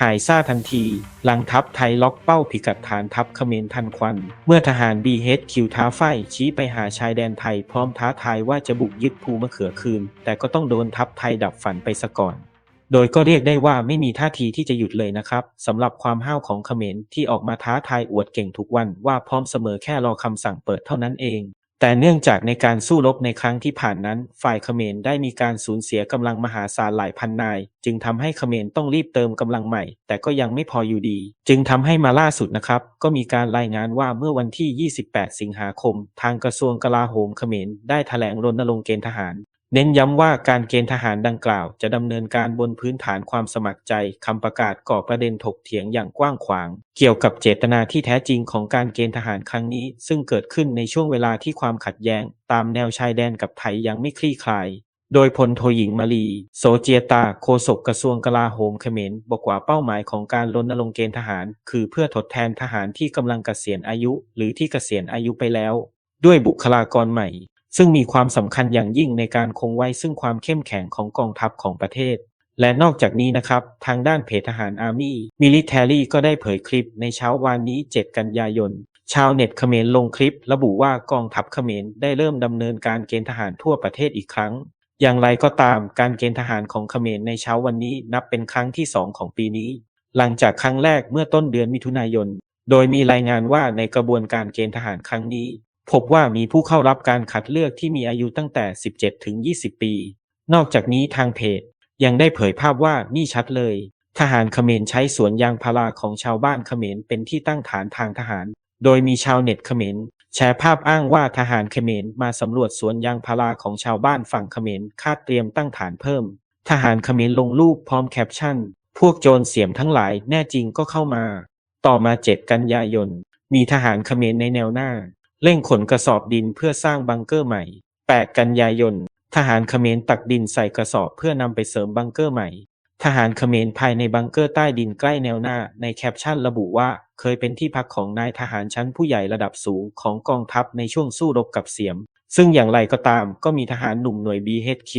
หายซ่าทันที หลังทัพไทยล็อกเป้าพิกัดฐานทัพเขมรทันควัน เมื่อทหาร BHQ ท้าไฟชี้ไปหาชายแดนไทยพร้อมท้าทายว่าจะบุกยึดภูมะเขือคืน แต่ก็ต้องโดนทัพไทยดับฝันไปซะก่อน โดยก็เรียกได้ว่าไม่มีท่าทีที่จะหยุดเลยนะครับสำหรับความห้าวของเขมรที่ออกมาท้าทายอวดเก่งทุกวันว่าพร้อมเสมอแค่รอคำสั่งเปิดเท่านั้นเอง แต่เนื่องจากในการสู้รบในครั้งที่ผ่านนั้น ฝ่ายเขมรได้มีการสูญเสียกำลังมหาศาลหลายพันนาย จึงทำให้เขมรต้องรีบเติมกำลังใหม่ แต่ก็ยังไม่พออยู่ดี จึงทำให้มาล่าสุดนะครับ ก็มีการรายงานว่าเมื่อวันที่ 28 สิงหาคม ทางกระทรวงกลาโหมเขมรได้แถลงรณรงค์เกณฑ์ทหาร เน้นย้ำว่าการเกณฑ์ทหารดังกล่าวจะดำเนินการบนพื้นฐานความสมัครใจคำประกาศก่อประเด็นถกเถียงอย่างกว้างขวาง เกี่ยวกับเจตนาที่แท้จริงของการเกณฑ์ทหารครั้งนี้ ซึ่งเกิดขึ้นในช่วงเวลาที่ความขัดแย้ง ตามแนวชายแดนกับไทยยังไม่คลี่คลาย โดยพลโทหญิงมาลีโสเจียตาโฆษกกระทรวงกลาโหมเขมรบอกว่าเป้าหมายของการรณรงค์เกณฑ์ทหาร คือเพื่อทดแทนทหารที่กำลังเกษียณอายุ หรือที่เกษียณอายุไปแล้ว ด้วยบุคลากรใหม่ ซึ่งมีความสำคัญอย่างยิ่งในการคงไว้ซึ่งความเข้มแข็งของกองทัพของประเทศ และนอกจากนี้นะครับ ทางด้านเพจทหารอาร์มี่มิลิเทอรี่ก็ได้เผยคลิปในเช้าวานนี้ 7 กันยายน ชาวเน็ตเขมรลงคลิป ระบุว่ากองทัพเขมรได้เริ่มดำเนินการเกณฑ์ทหารทั่วประเทศอีกครั้ง อย่างไรก็ตามการเกณฑ์ทหารของเขมรในเช้าวันนี้นับเป็นครั้งที่2ของปีนี้ หลังจากครั้งแรกเมื่อต้นเดือนมิถุนายน โดยมีรายงานว่าในกระบวนการเกณฑ์ทหารครั้งนี้ พบว่ามีผู้เข้ารับการคัดเลือกที่มีอายุตั้งแต่ 17 ถึง 20 ปี นอกจากนี้ทางเพจ ยังได้เผยภาพว่านี่ชัดเลย ทหารเขมรใช้สวนยางพาราของชาวบ้านเขมรเป็นที่ตั้งฐานทางทหาร โดยมีชาวเน็ตเขมรแชร์ภาพอ้างว่าทหารเขมรมาสำรวจสวนยางพาราของชาวบ้านฝั่งเขมรคาดเตรียมตั้งฐานเพิ่ม ทหารเขมรลงรูปพร้อมแคปชั่น พวกโจรเสียมทั้งหลายแน่จริงก็เข้ามา ต่อมา 7 กันยายน มีทหารเขมรในแนวหน้า เร่งขนกระสอบดินเพื่อสร้างบังเกอร์ใหม่ 8 กันยายน ทหารเขมรตักดินใส่กระสอบเพื่อนำไปเสริมบังเกอร์ใหม่ ทหารเขมรภายในบังเกอร์ใต้ดินใกล้แนวหน้า ในแคปชั่นระบุว่า เคยเป็นที่พักของนายทหารชั้นผู้ใหญ่ระดับสูงของกองทัพในช่วงสู้รบกับเสียม ซึ่งอย่างไรก็ตามก็มีทหารหนุ่มหน่วย BHQ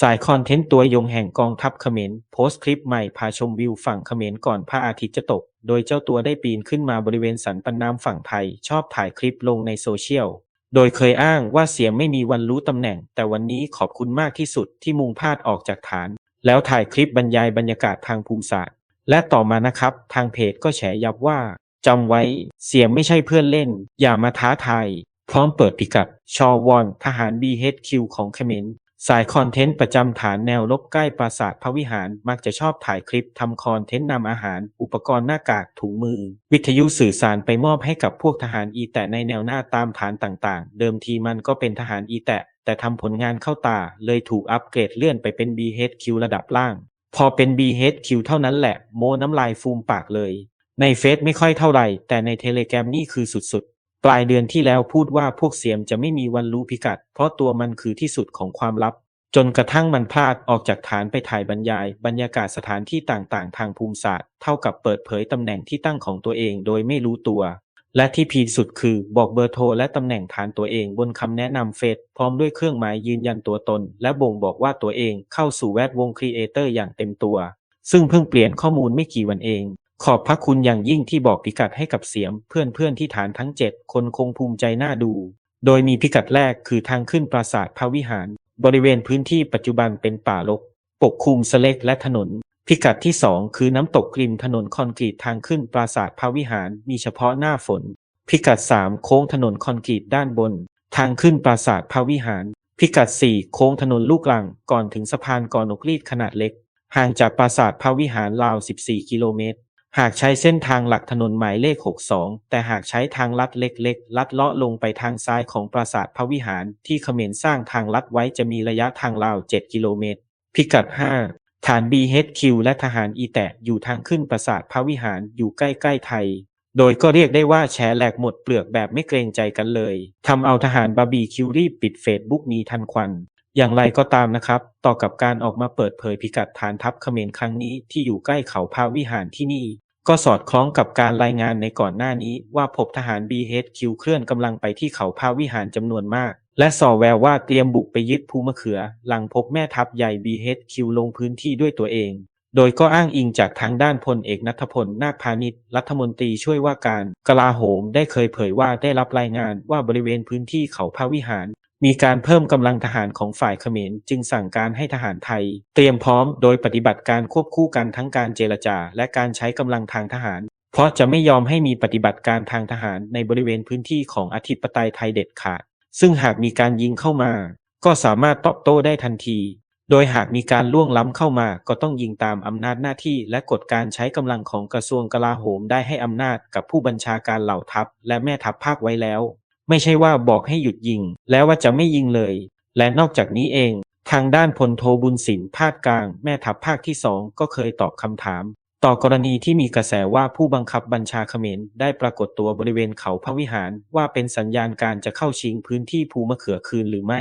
สายคอนเทนต์ตัวยงแห่งกองทัพเขมรโพสต์คลิปใหม่พาชมวิวฝั่งเขมรก่อนพระอาทิตย์จะตก โดยเจ้าตัวได้ปีนขึ้นมาบริเวณสันปันน้ำฝั่งไทย ชอบถ่ายคลิปลงในโซเชียล โดยเคยอ้างว่าเสียมไม่มีวันรู้ตำแหน่ง แต่วันนี้ขอบคุณมากที่สุดที่มุงพาดออกจากฐาน แล้วถ่ายคลิปบรรยายบรรยากาศทางภูมิศาสตร์ และต่อมานะครับ ทางเพจก็แฉยับว่าจำไว้เสียมไม่ใช่เพื่อนเล่น อย่ามาท้าทายพร้อมเปิดพิกัดชอวอนทหาร BHQ ของเขมร สายคอนเทนต์ประจำฐานแนวรบใกล้ปราสาทพระวิหารมักจะชอบถ่ายคลิปทำคอนเทนต์นำอาหาร อุปกรณ์หน้ากากถุงมือ วิทยุสื่อสารไปมอบให้กับพวกทหารอีแตะในแนวหน้าตามฐานต่างๆ เดิมทีมันก็เป็นทหารอีแตะ แต่ทำผลงานเข้าตา เลยถูกอัปเกรดเลื่อนไปเป็น BHQ ระดับล่าง พอเป็น BHQ เท่านั้นแหละ โมน้ำลายฟูมปากเลย ในเฟซไม่ค่อยเท่าไหร่ แต่ในเทเลแกรมนี่คือสุดๆ ปลายเดือนที่แล้วพูดว่าพวกเสียมจะไม่มีวันรู้พิกัด เพราะตัวมันคือที่สุดของความลับ จนกระทั่งมันพลาดออกจากฐานไปถ่ายบรรยาย บรรยากาศสถานที่ต่างๆ ทางภูมิศาสตร์ เท่ากับเปิดเผยตำแหน่งที่ตั้งของตัวเองโดยไม่รู้ตัว และที่พีสุดคือบอกเบอร์โทรและตำแหน่งฐานตัวเองบนคำแนะนำเฟซพร้อมด้วยเครื่องหมายยืนยันตัวตน และบ่งบอกว่าตัวเองเข้าสู่แวดวงครีเอเตอร์อย่างเต็มตัว ซึ่งเพิ่งเปลี่ยนข้อมูลไม่กี่วันเอง ขอบพระคุณอย่างยิ่งที่บอกพิกัดให้กับเสียมเพื่อนๆที่ฐานทั้ง7คนคงภูมิใจน่าดู โดยมีพิกัดแรกคือทางขึ้นปราสาทพระวิหาร บริเวณพื้นที่ปัจจุบันเป็นป่ารก ปกคลุมสเลกและถนน พิกัดที่2คือน้ำตกกริมถนนคอนกรีตทางขึ้นปราสาทพระวิหารมีเฉพาะหน้าฝน พิกัด3โค้งถนนคอนกรีตด้านบน ทางขึ้นปราสาทพระวิหาร พิกัด4โค้งถนนลูกรังก่อนถึงสะพานก่อนกรีดขนาดเล็ก ห่างจากปราสาทพระวิหารราว 14 กิโลเมตร หากใช้เส้นทางหลักถนนหมายเลข 62 แต่หากใช้ทางลัดเล็กๆ ลัดเลาะลงไปทางซ้ายของปราสาทพระวิหารที่เขมรสร้างทางลัดไว้จะมีระยะทางราว 7 กิโลเมตร พิกัด 5 ฐาน BHQ และทหารอีแตะอยู่ทางขึ้นปราสาทพระวิหารอยู่ใกล้ ๆ ไทย โดยก็เรียกได้ว่าแชร์แหลกหมดเปลือกแบบไม่เกรงใจกันเลยทำเอาทหารบาร์บีคิวรีบปิดเฟซบุ๊กนี้ทันควันอย่างไรก็ตามนะครับ ต่อกับการออกมาเปิดเผยพิกัดฐานทัพเขมรครั้งนี้ที่อยู่ใกล้เขาพระวิหารที่นี่ ก็สอดคล้องกับการรายงานในก่อนหน้านี้ว่าพบทหาร BHQ เคลื่อนกำลังไปที่เขาพระวิหารจำนวนมาก และส่อแววว่าเตรียมบุกไปยึดภูมะเขือ หลังพบแม่ทัพใหญ่ BHQ ลงพื้นที่ด้วยตัวเอง โดยก็อ้างอิงจากทางด้านพลเอกนัทพล นาคพาณิชย์รัฐมนตรีช่วยว่าการกลาโหมได้เคยเผยว่าได้รับรายงานว่าบริเวณพื้นที่เขาพระวิหาร มีการเพิ่มกำลังทหารของฝ่ายเขมรจึงสั่งการให้ทหารไทย เตรียมพร้อมโดยปฏิบัติการควบคู่กันทั้งการเจรจา และการใช้กำลังทางทหาร เพราะจะไม่ยอมให้มีปฏิบัติการทางทหารในบริเวณพื้นที่ของอธิปไตยไทยเด็ดขาด ซึ่งหากมีการยิงเข้ามา ก็สามารถตอบโต้ได้ทันที โดยหากมีการล่วงล้ำเข้ามา ก็ต้องยิงตามอำนาจหน้าที่และกฎการใช้กำลังของกระทรวงกลาโหมได้ให้อำนาจกับผู้บัญชาการเหล่าทัพ และแม่ทัพภาคไว้แล้ว ไม่ใช่ว่าบอกให้หยุดยิง แล้วว่าจะไม่ยิงเลย และนอกจากนี้เอง ทางด้านพลโทบุญสินภาคกลาง แม่ทัพภาคที่สองก็เคยตอบคำถาม ต่อกรณีที่มีกระแสว่าผู้บังคับบัญชาเขมรได้ปรากฏตัวบริเวณเขาพระวิหารว่าเป็นสัญญาณการจะเข้าชิงพื้นที่ภูมะเขือคืนหรือไม่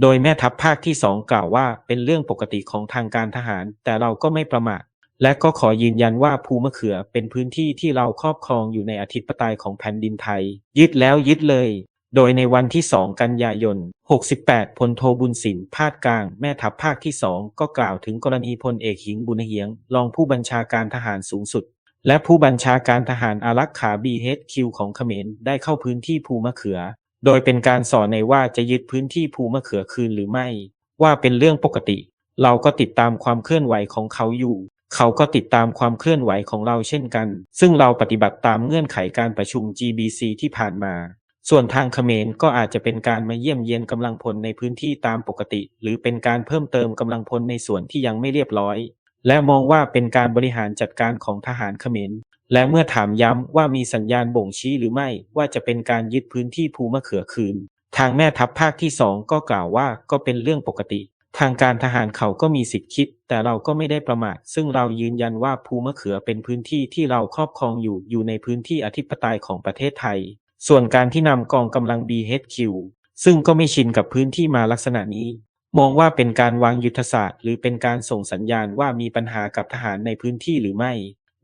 โดยแม่ทัพภาคที่สองกล่าวว่าเป็นเรื่องปกติของทางการทหาร แต่เราก็ไม่ประมาท และก็ขอยืนยันว่าภูมะเขือเป็นพื้นที่ที่เราครอบครองอยู่ในอธิปไตยของแผ่นดินไทย ยึดแล้วยึดเลย โดยในวันที่ 2 กันยายน 68 พลโทบุญสินภาคกลาง แม่ทัพภาคที่ 2 ก็กล่าวถึงกรณีพลเอกหิงบุญเหียง รองผู้บัญชาการทหารสูงสุด และผู้บัญชาการทหารอารักขา BHQ ของเขมรได้เข้าพื้นที่ภูมะเขือ โดยเป็นการสอนในว่าจะยึดพื้นที่ภูมะเขือคืนหรือไม่ ว่าเป็นเรื่องปกติ เราก็ติดตามความเคลื่อนไหวของเขาอยู่ เขาก็ติดตามความเคลื่อนไหวของเราเช่นกัน ซึ่งเราปฏิบัติตามเงื่อนไขการประชุม GBC ที่ผ่านมา ส่วนทางเขมรก็อาจจะเป็นการมาเยี่ยมเยียนกำลังพลในพื้นที่ตามปกติ หรือเป็นการเพิ่มเติมกำลังพลในส่วนที่ยังไม่เรียบร้อย และมองว่าเป็นการบริหารจัดการของทหารเขมร และเมื่อถามย้ำว่ามีสัญญาณบ่งชี้หรือไม่ว่าจะเป็นการยึดพื้นที่ภูมะเขือคืน ทางแม่ทัพภาคที่สองก็กล่าวว่าก็เป็นเรื่องปกติ ทางการทหารเขาก็มีสิทธิ์คิด แต่เราก็ไม่ได้ประมาท ซึ่งเรายืนยันว่าภูมะเขือเป็นพื้นที่ที่เราครอบครองอยู่ อยู่ในพื้นที่อธิปไตยของประเทศไทย ส่วนการที่นำกองกำลัง BHQ ซึ่งก็ไม่ชินกับพื้นที่มาลักษณะนี้ มองว่าเป็นการวางยุทธศาสตร์ หรือเป็นการส่งสัญญาณว่ามีปัญหากับทหารในพื้นที่หรือไม่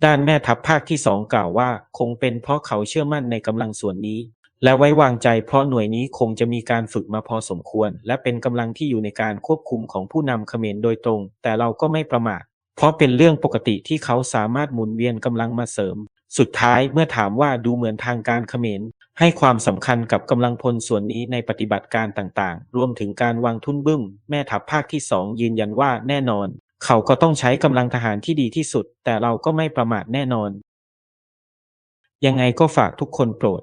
ด้านแม่ทัพภาคที่สองกล่าวว่า คงเป็นเพราะเขาเชื่อมั่นในกำลังส่วนนี้ และไว้วางใจเพราะหน่วยนี้คงจะมีการฝึกมาพอสมควร และเป็นกำลังที่อยู่ในการควบคุมของผู้นำเขมรโดยตรง แต่เราก็ไม่ประมาท เพราะเป็นเรื่องปกติที่เขาสามารถหมุนเวียนกำลังมาเสริม สุดท้ายเมื่อถามว่าดูเหมือนทางการเขมรให้ความสำคัญกับกำลังพลส่วนนี้ในปฏิบัติการต่างๆ รวมถึงการวางทุ่นบึ้ม แม่ทัพภาคที่สองยืนยันว่าแน่นอน เขาก็ต้องใช้กำลังทหารที่ดีที่สุด แต่เราก็ไม่ประมาทแน่นอน ยังไงก็ฝากทุกคนโปรด